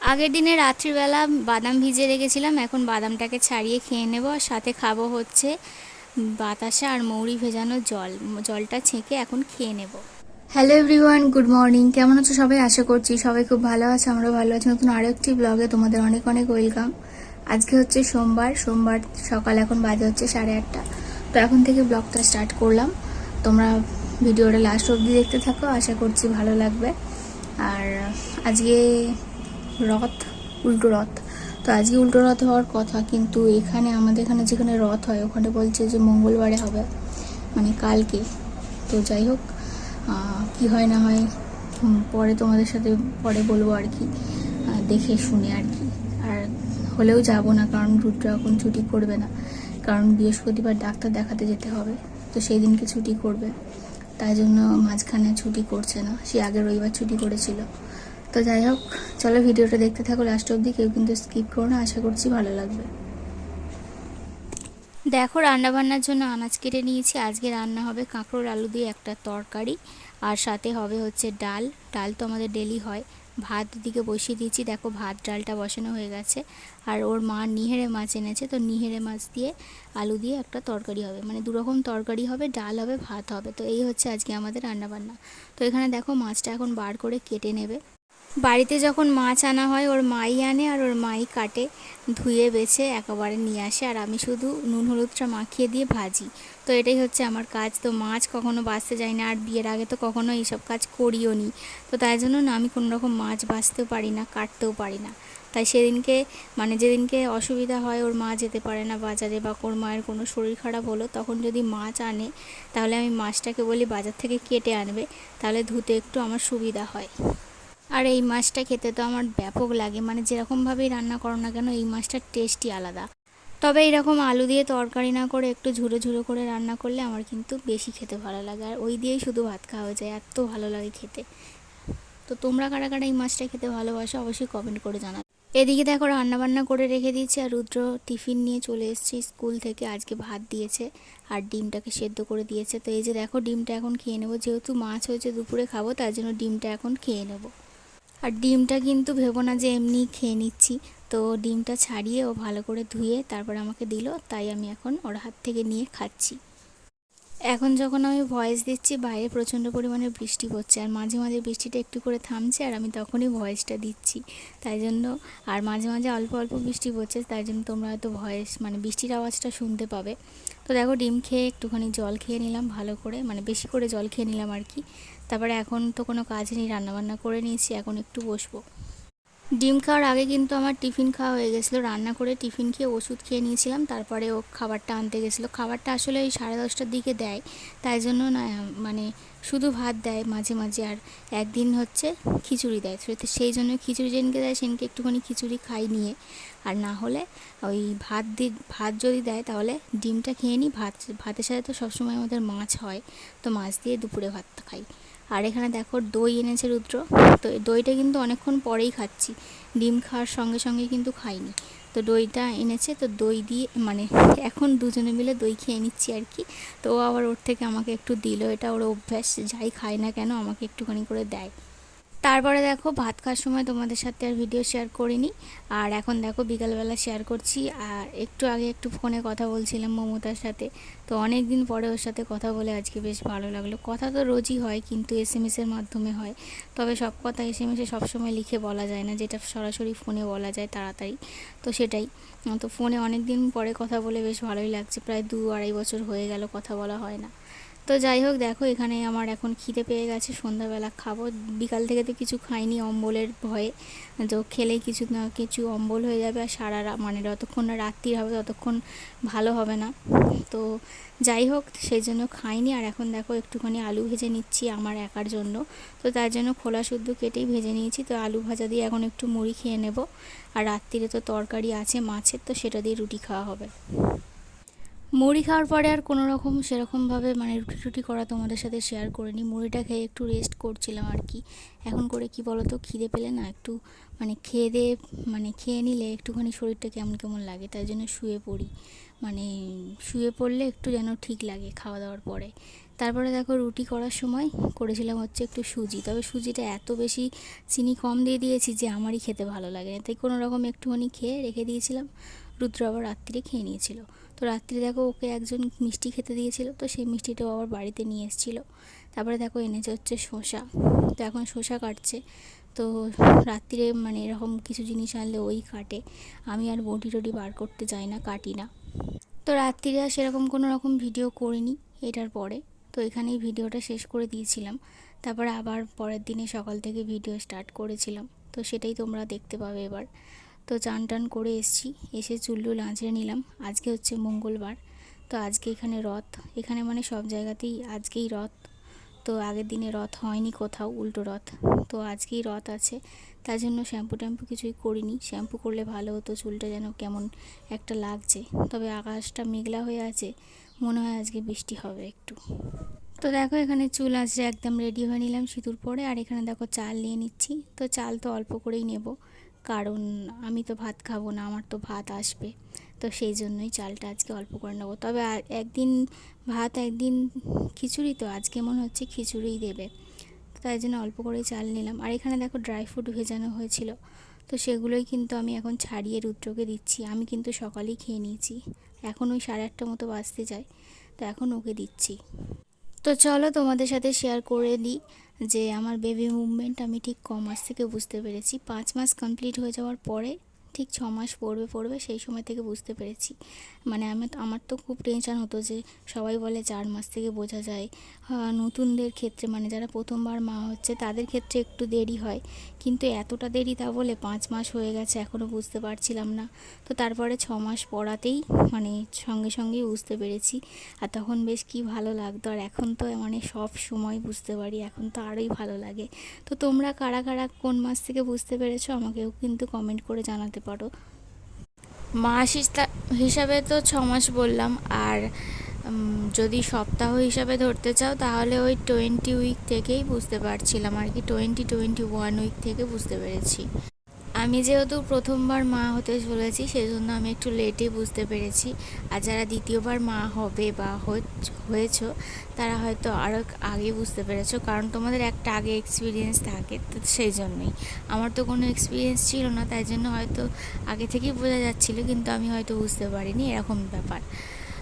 আগের দিনে রাত্রিবেলা বাদাম ভিজে রেখেছিলাম, এখন বাদামটাকে ছাড়িয়ে খেয়ে নেব আর সাথে খাব হচ্ছে বাতাসা আর মৌরি ভেজানো জল। জলটা ছেঁকে এখন খেয়ে নেব। হ্যালো এভরিওয়ান গুড মর্নিং কেমন আছো সবাই? আশা করছি সবাই খুব ভালো আছে, আমরাও ভালো আছি। নতুন আরও একটি ব্লগে তোমাদের অনেক অনেক ওয়েলকাম আজকে হচ্ছে সোমবার সোমবার সকাল এখন বাজে হচ্ছে সাড়ে আটটা। তো এখন থেকে ব্লগটা স্টার্ট করলাম। তোমরা ভিডিওটা লাস্ট অবধি দেখতে থাকো, আশা করছি ভালো লাগবে। আর আজকে রথ, উল্টো রথ। তো আজকে উল্টো রথ হওয়ার কথা, কিন্তু এখানে, আমাদের এখানে যেখানে রথ হয়, ওখানে বলছে যে মঙ্গলবারে হবে মানে কালকে। তো যাই হোক কি হয় না হয় পরে তোমাদের সাথে পরে বলব আর কি দেখে শুনে আর কি। আর হলেও যাব না, কারণ রুদ্র এখন ছুটি করবে না, কারণ বৃহস্পতিবার ডাক্তার দেখাতে যেতে হবে, তো সেই দিনকে ছুটি করবে। তাই জন্য মাঝখানে ছুটি করছে না, সে আগের রবিবার ছুটি করেছিল। তো যাই হোক চলো ভিডিওটা দেখতে থাকো লাস্ট অবধি, কেউ কিন্তু স্কিপ করো না, আশা করছি ভালো লাগবে। দেখো রান্না বান্নার জন্য আনাজ কেটে নিয়েছি। আজকে রান্না হবে কাঁকরোল আলু দিয়ে একটা তরকারি। আর সাথে হবে হচ্ছে ডাল। ডাল তো আমাদের ডেলি হয়। ভাত দিকে বসিয়ে দিয়েছি। দেখো, ভাত, ডালটা বসানো হয়ে গেছে। আর ওর মা নিহেরে মাছ এনেছে, তো নিহেরে মাছ দিয়ে আলু দিয়ে একটা তরকারি হবে। মানে দুরকম তরকারি হবে, ডাল হবে, ভাত হবে। তো এই হচ্ছে আজকে আমাদের রান্নাবান্না। তো এখানে দেখো, মাছটা এখন বার করে কেটে নেবে। বাড়িতে যখন মাছ আনা হয়, ওর মাই আনে আর ওর মাই কাটে, ধুয়ে, বেছে, একেবারে নিয়ে আসে। আর আমি শুধু নুন, হলুদটা মাখিয়ে দিয়ে ভাজি। তো এটাই হচ্ছে আমার কাজ। তো মাছ কখনো বাঁচতে যাই না, আর বিয়ের আগে তো কখনো এইসব কাজ করিও নি। তো তাই জন্য না, আমি কোনো রকম মাছ বাঁচতেও পারি না, কাটতেও পারি না। তাই সেদিনকে মানে যেদিনকে অসুবিধা হয়, ওর মা যেতে পারে না বাজারে বা ওর মায়ের কোনো শরীর খারাপ হলো, তখন যদি মাছ আনে, তাহলে আমি মাছটাকে বলি বাজার থেকে কেটে আনবে। তাহলে ধুতে একটু আমার সুবিধা হয়। আর এই মাছটা খেতে তো আমার ব্যাপক লাগে। মানে যেরকমভাবেই রান্না করো না কেন, এই মাছটার টেস্টই আলাদা। তবে এরকম আলু দিয়ে তরকারি না করে একটু ঝুড়ো ঝুড়ো করে রান্না করলে আমার কিন্তু বেশি খেতে ভালো লাগে। আর ওই দিয়েই শুধু ভাত খাওয়া যায়, এত ভালো লাগে খেতে। তো তোমরা কারা কারা এই মাছটা খেতে ভালোবাসো অবশ্যই কমেন্ট করে জানাবে। এদিকে দেখো রান্না বান্না করে রেখে দিয়েছি আর রুদ্র টিফিন নিয়ে চলে এসেছি স্কুল থেকে, আজকে ভাত দিয়েছে আর ডিমটাকে সেদ্ধ করে দিয়েছে। তো এই যে দেখো ডিমটা এখন খেয়ে নেব, যেহেতু মাছ হয়েছে দুপুরে খাব, তার জন্য ডিমটা এখন খেয়ে নেব। আর ডিমটা কিন্তু ভেবো না যে এমনি খেয়ে নিচ্ছি। তো ডিমটা ছাড়িয়ে ও ভালো করে ধুয়ে তারপর আমাকে দিল, তাই আমি এখন ওর হাত থেকে নিয়ে খাচ্ছি। এখন যখন আমি ভয়েস দিচ্ছি, বাইরে প্রচণ্ড পরিমাণে বৃষ্টি পড়ছে আর মাঝে মাঝে বৃষ্টিটা একটু করে থামছে আর আমি তখনই ভয়েসটা দিচ্ছি। তাই জন্য আর মাঝে মাঝে অল্প অল্প বৃষ্টি পড়ছে, তাই জন্য তোমরা হয়তো ভয়েস মানে বৃষ্টির আওয়াজটা শুনতে পাবে। তো দেখো ডিম খেয়ে একটুখানি জল খেয়ে নিলাম ভালো করে মানে বেশি করে জল খেয়ে নিলাম আর কি। তারপরে এখন তো কোনো কাজ নেই, রান্নাবান্না করে নিয়েছি, এখন একটু বসবো। ডিম খাওয়ার আগে কিন্তু আমার টিফিন খাওয়া হয়ে গেছিল, রান্না করে টিফিন খেয়ে ওষুধ খেয়ে নিয়েছিলাম, তারপরে ও খাবারটা আনতে গেছিল। খাবারটা আসলে ওই সাড়ে দশটার দিকে দেয়, তাই জন্য না মানে শুধু ভাত দেয় মাঝে মাঝে, আর একদিন হচ্ছে খিচুড়ি দেয়। সেই জন্য খিচুড়ি যেনকে দেয়, সেনকে একটুখানি খিচুড়ি খাই নিয়ে। আর না হলে ওই ভাত দি, ভাত যদি দেয়, তাহলে ডিমটা খেয়ে নিই। ভাত, ভাতের সাথে তো সবসময় আমাদের মাছ হয়, তো মাছ দিয়ে দুপুরে ভাতটা খাই। আর এখানে দেখো দই এনেছে রুদ্র। তো দইটা কিন্তু অনেকক্ষণ পরেই খাচ্ছি। ডিম খাওয়ার সঙ্গে সঙ্গে কিন্তু খাইনি। তো দইটা এনেছে, তো দই দিয়ে মানে এখন দুজনে মিলে দই খেয়ে নিচ্ছি আর কি। তো আবার ওর থেকে আমাকে একটু দিল। এটা ওর অভ্যাস, যাই খায় না কেন আমাকে একটুখানি করে দেয়। তারপরে দেখো ভাত খাওয়ার সময় তোমাদের সাথে আর ভিডিও শেয়ার করিনি। আর এখন দেখো বিকালবেলা শেয়ার করছি। আর একটু আগে একটু ফোনে কথা বলছিলাম মমতার সাথে। তো অনেক দিন পরে ওর সাথে কথা বলে আজকে বেশ ভালো লাগল। কথা তো রোজই হয়, কিন্তু এস এম এসের মাধ্যমে হয়। তবে সব কথা এস এম এসে সবসময় লিখে বলা যায় না। যেটা সরাসরি ফোনে বলা যায় তাড়াতাড়ি। তো সেটাই। তো ফোনে অনেক দিন পরে কথা বলে বেশ ভালোই লাগছে। প্রায় দু আড়াই বছর হয়ে গেল কথা বলা হয় না। তো যাই হোক, দেখো এখানে আমার এখন খিদে পেয়ে গেছে, সন্ধ্যাবেলা খাব। বিকাল থেকে তো কিছু খাইনি অম্বলের ভয়ে। তো খেলে কিছু না, কিছু অম্বল হয়ে যাবে আর সারা মানে যতক্ষণ না রাত্রির হবে ততক্ষণ ভালো হবে না। তো যাই হোক, সেই জন্য খাইনি আর এখন দেখো একটুখানি আলু ভেজে নিচ্ছি আমার একার জন্য। তো তার জন্য খোলা শুদ্ধ কেটেই ভেজে নিয়েছি। তো আলু ভাজা দিয়ে এখন একটু মুড়ি খেয়ে নেব। আর রাত্রিরে তো তরকারি আছে মাছের, তো সেটা দিয়ে রুটি খাওয়া হবে। মুড়ি খাওয়ার পরে আর কোনো রকম সেরকমভাবে মানে রুটি টুটি করা তোমাদের সাথে শেয়ার করিনি। মুড়িটা খেয়ে একটু রেস্ট করছিলাম আর কি। এখন করে কি বলো তো খিদে পেলে না একটু মানে খেয়ে দিয়ে মানে খেয়ে নিলে একটুখানি শরীরটা কেমন কেমন লাগে, তাই জন্য শুয়ে পড়ি। মানে শুয়ে পড়লে একটু যেন ঠিক লাগে খাওয়া দাওয়ার পরে। তারপরে দেখো রুটি করার সময় করেছিলাম হচ্ছে একটু সুজি। তবে সুজিটা এত বেশি চিনি কম দিয়ে দিয়েছি যে আমারই খেতে ভালো লাগে তাই কোনো রকম একটুখানি খেয়ে রেখে দিয়েছিলাম। রুদ্র আবার রাত্রিরে খেয়ে নিয়েছিল। তো রাত্রি দেখো ওকে একজন মিষ্টি খেতে দিয়েছিল, তো সেই মিষ্টিটাও আবার বাড়িতে নিয়ে এসেছিল। তারপরে দেখো এনেছে হচ্ছে শসা। তো এখন শসা কাটছে। তো রাত্রিরে মানে এরকম কিছু জিনিস আনলে ওই কাটে। আমি আর বটি টটি বার করতে যাই না, কাটি না। তো রাত্রিরে আর সেরকম কোনো রকম ভিডিও করিনি এটার পরে। তো এখানেই ভিডিওটা শেষ করে দিয়েছিলাম। তারপরে আবার পরের দিনে সকাল থেকে ভিডিও স্টার্ট করেছিলাম। তো সেটাই তোমরা দেখতে পাবে এবার। তো চান টান করে এসছি, এসে চুল্লু লাঁচড়ে নিলাম। আজকে হচ্ছে মঙ্গলবার, তো আজকে এখানে রথ। এখানে মানে সব জায়গাতেই আজকেই রথ। তো আগের দিনে রথ হয়নি কোথাও, উল্টো রথ। তো আজকেই রথ আছে, তার জন্য শ্যাম্পু ট্যাম্পু কিছুই করিনি। শ্যাম্পু করলে ভালো হতো, চুলটা যেন কেমন একটা লাগছে। তবে আকাশটা মেঘলা হয়ে আছে, মনে হয় আজকে বৃষ্টি হবে একটু। তো দেখো, এখানে চুল আসছে একদম রেডি হয়ে নিলাম সিঁদুর পরে। আর এখানে দেখো চাল নিয়ে নিচ্ছি। তো চাল তো অল্প করেই নেব। কারণ আমি তো ভাত খাব না, আমার তো ভাত আসবে। তো সেই জন্যই চালটা আজকে অল্প করে নেব। তবে একদিন ভাত, একদিন খিচুড়ি তো আজকে মনে হচ্ছে খিচুড়িই দেবে। তাই জন্য অল্প করে চাল নিলাম। আর এখানে দেখো ড্রাই ফ্রুট ভেজানো হয়েছিল। তো সেগুলোই কিন্তু আমি এখন ছাড়িয়ে রুদ্রকে দিচ্ছি। আমি কিন্তু সকালেই খেয়ে নিয়েছি। এখন ওই সাড়ে আটটা মতো বাজতে যায়। তো এখন ওকে দিচ্ছি। তো চলো তোমাদের সাথে শেয়ার করে দিই যে আমার বেবি মুভমেন্ট আমি ঠিক কমার্স থেকে বুঝতে পেরেছি। পাঁচ মাস কমপ্লিট হয়ে যাওয়ার পরে ঠিক ছ মাস পড়বে পড়বে, সেই সময় থেকে বুঝতে পেরেছি। মানে আমি আমার তো খুব টেনশান হতো যে সবাই বলে চার মাস থেকে বোঝা যায়। নতুনদের ক্ষেত্রে মানে যারা প্রথমবার মা হচ্ছে, তাদের ক্ষেত্রে একটু দেরি হয়। কিন্তু এতটা দেরি তা বলে পাঁচ মাস হয়ে গেছে এখনও বুঝতে পারছিলাম না। তো তারপরে ছ মাস পড়াতেই মানে সঙ্গে সঙ্গেই বুঝতে পেরেছি। আর তখন বেশ কি ভালো লাগতো। আর এখন তো মানে সব সময় বুঝতে পারি, এখন তো আরোই ভালো লাগে। তো তোমরা কারা কারা কোন মাস থেকে বুঝতে পেরেছ, আমাকেও কিন্তু কমেন্ট করে জানাতে পারো। মাস হিসাবে তো ছ মাস বললাম, আর যদি সপ্তাহ হিসাবে ধরতে চাও, তাহলে ওই টোয়েন্টি উইক থেকেই বুঝতে পারছিলাম আর কি টোয়েন্টি টোয়েন্টি ওয়ান উইক থেকে বুঝতে পেরেছি। আমি যেহেতু প্রথমবার মা হতে চলেছি, সেজন্য আমি একটু লেটে বুঝতে পেরেছি। আর যারা দ্বিতীয়বার মা হবে বা হয়েছ, তারা হয়তো আরও আগে বুঝতে পেরেছ, কারণ তোমাদের একটা আগে এক্সপিরিয়েন্স থাকে, তো সেই জন্যই। আমার তো কোনো এক্সপিরিয়েন্স ছিল না, তাই জন্য হয়তো আগে থেকেই বোঝা যাচ্ছিল, কিন্তু আমি হয়তো বুঝতে পারিনি, এরকম ব্যাপার।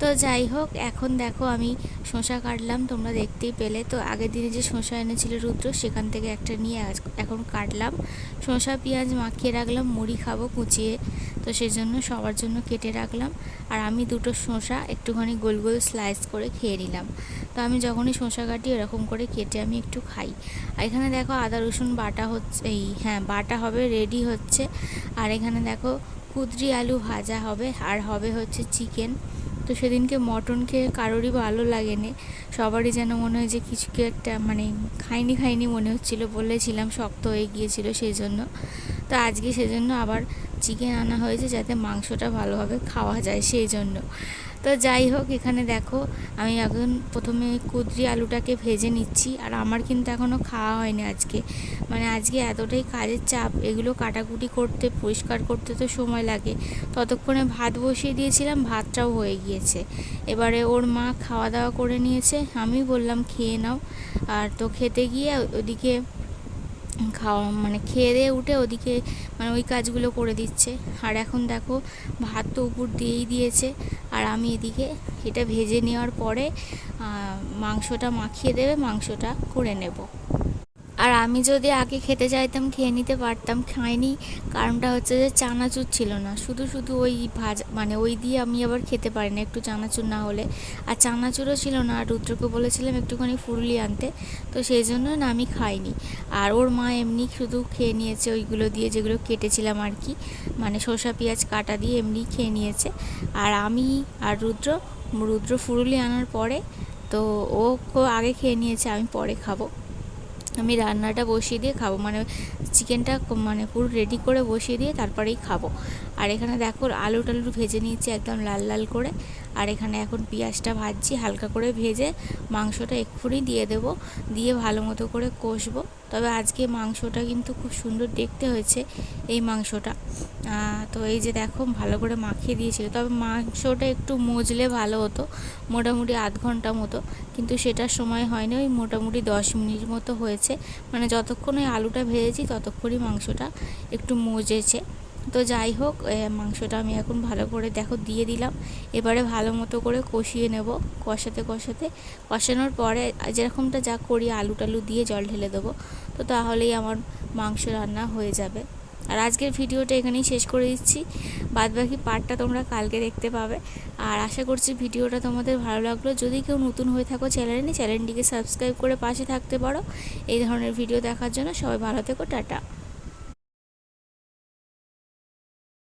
তো যাই হোক, এখন দেখো আমি শসা কাটলাম, তোমরা দেখতেই পেলে। তো আগের দিনে যে শসা এনেছিল রুদ্র, সেখান থেকে একটা নিয়ে এখন কাটলাম। শসা, পেঁয়াজ মাখিয়ে রাখলাম, মুড়ি খাব কুচিয়ে। তো সেই জন্য সবার জন্য কেটে রাখলাম। আর আমি দুটো শসা একটুখানি গোল গোল স্লাইস করে খেয়ে নিলাম। তো আমি যখনই শসা কাটি এরকম করে কেটে আমি একটু খাই। আর এখানে দেখো আদা, রসুন বাটা হচ্ছে, এই হ্যাঁ বাটা হবে রেডি হচ্ছে। আর এখানে দেখো কুদরি আলু ভাজা হবে, আর হবে হচ্ছে চিকেন তো সেদিনকে মটন খেয়ে কারোরই ভালো লাগেনি। সবারই যেন মনে হয় যে কিছু কি একটা মানে খাইনি খাইনি মনে হচ্ছিল, বলেছিলাম শক্ত হয়ে গিয়েছিল সেই জন্য তো আজকে সেজন্য আবার চিকেন আনা হয়েছে যাতে মাংসটা ভালোভাবে খাওয়া যায় সেই জন্য তো যাই হোক, এখানে দেখো আমি এখন প্রথমে কুদরি আলুটাকে ভেজে নিচ্ছি আর আমার কিন্তু এখনও খাওয়া হয়নি আজকে। মানে আজকে এতটাই কাজের চাপ, এগুলো কাটাকুটি করতে, পরিষ্কার করতে তো সময় লাগে। ততক্ষণে ভাত বসিয়ে দিয়েছিলাম, ভাতটাও হয়ে গিয়েছে। এবারে ওর মা খাওয়া দাওয়া করে নিয়েছে। আমি বললাম, খেয়ে নাও। আর তো খেতে গিয়ে ওদিকে খাওয়া মানে খেয়ে দিয়ে উঠে ওদিকে মানে ওই কাজগুলো করে দিচ্ছে। আর এখন দেখো, ভাত তো উপর দিয়েই দিয়েছে। আর আমি এদিকে এটা ভেজে নেওয়ার পরে মাংসটা মাখিয়ে দেবে, মাংসটা করে নেব। আর আমি যদি আগে খেতে চাইতাম, খেয়ে নিতে পারতাম, খাইনি। কারণটা হচ্ছে যে চানাচুর ছিল না। শুধু শুধু ওই ভাজা মানে ওই দিয়ে আমি আবার খেতে পারি না, একটু চানাচুর না হলে। আর চানাচুরও ছিল না। আর রুদ্রকে বলেছিলাম একটুখানি ফুরুলি আনতে। তো সেই জন্য না আমি খাইনি। আর ওর মা এমনি শুধু খেয়ে নিয়েছে ওইগুলো দিয়ে, যেগুলো কেটেছিলাম আর কি। মানে শসা, পেঁয়াজ, কাটা দিয়ে এমনি খেয়ে নিয়েছে। আর আমি আর রুদ্র রুদ্র ফুরুলি আনার পরে তো ও আগে খেয়ে নিয়েছে, আমি পরে খাব। আমি রান্নাটা বসিয়ে দিয়ে খাব। মানে চিকেনটা মানে পুরো রেডি করে বসিয়ে দিয়ে তারপরেই খাব। আর এখানে দেখো আলু টালু ভেজে নিয়েছি একদম লাল লাল করে। আর এখানে এখন পেঁয়াজটা ভাজছি, হালকা করে ভেজে মাংসটা এক্ষুনি দিয়ে দেব। দিয়ে ভালো মতো করে কষবো। তবে আজকে মাংসটা কিন্তু খুব সুন্দর দেখতে হয়েছে এই মাংসটা। তো এই যে দেখো, ভালো করে মাখিয়ে দিয়েছিল। তবে মাংসটা একটু মজলে ভালো হতো, মোটামুটি আধ ঘণ্টা মতো। কিন্তু সেটার সময় হয়নি, ওই মোটামুটি দশ মিনিট মতো হয়েছে। মানে যতক্ষণ ওই আলুটা ভেজেছি, ততক্ষণই মাংসটা একটু মজেছে। তো যাই হোক মাংসটা আমি এখন ভালো করে দেখো দিয়ে দিলাম। এবারে ভালো মতো করে কষিয়ে নেব কষাতে কষাতে। কষানোর পরে যেরকমটা যা করি আলু টালু দিয়ে জল ঢেলে দেবো। তো তাহলেই আমার মাংস রান্না হয়ে যাবে। আর আজকের ভিডিওটা এখানেই শেষ করে দিচ্ছি। বাদ বাকি পার্টটা তোমরা কালকে দেখতে পাবে। আর আশা করছি ভিডিওটা তোমাদের ভালো লাগল। যদি কেউ নতুন হয়ে থাকো চ্যানেলে, চ্যানেলটিকে সাবস্ক্রাইব করে পাশে থাকতে পারো। এই ধরনের ভিডিও দেখার জন্য সবাই ভালো থেকো, টাটা।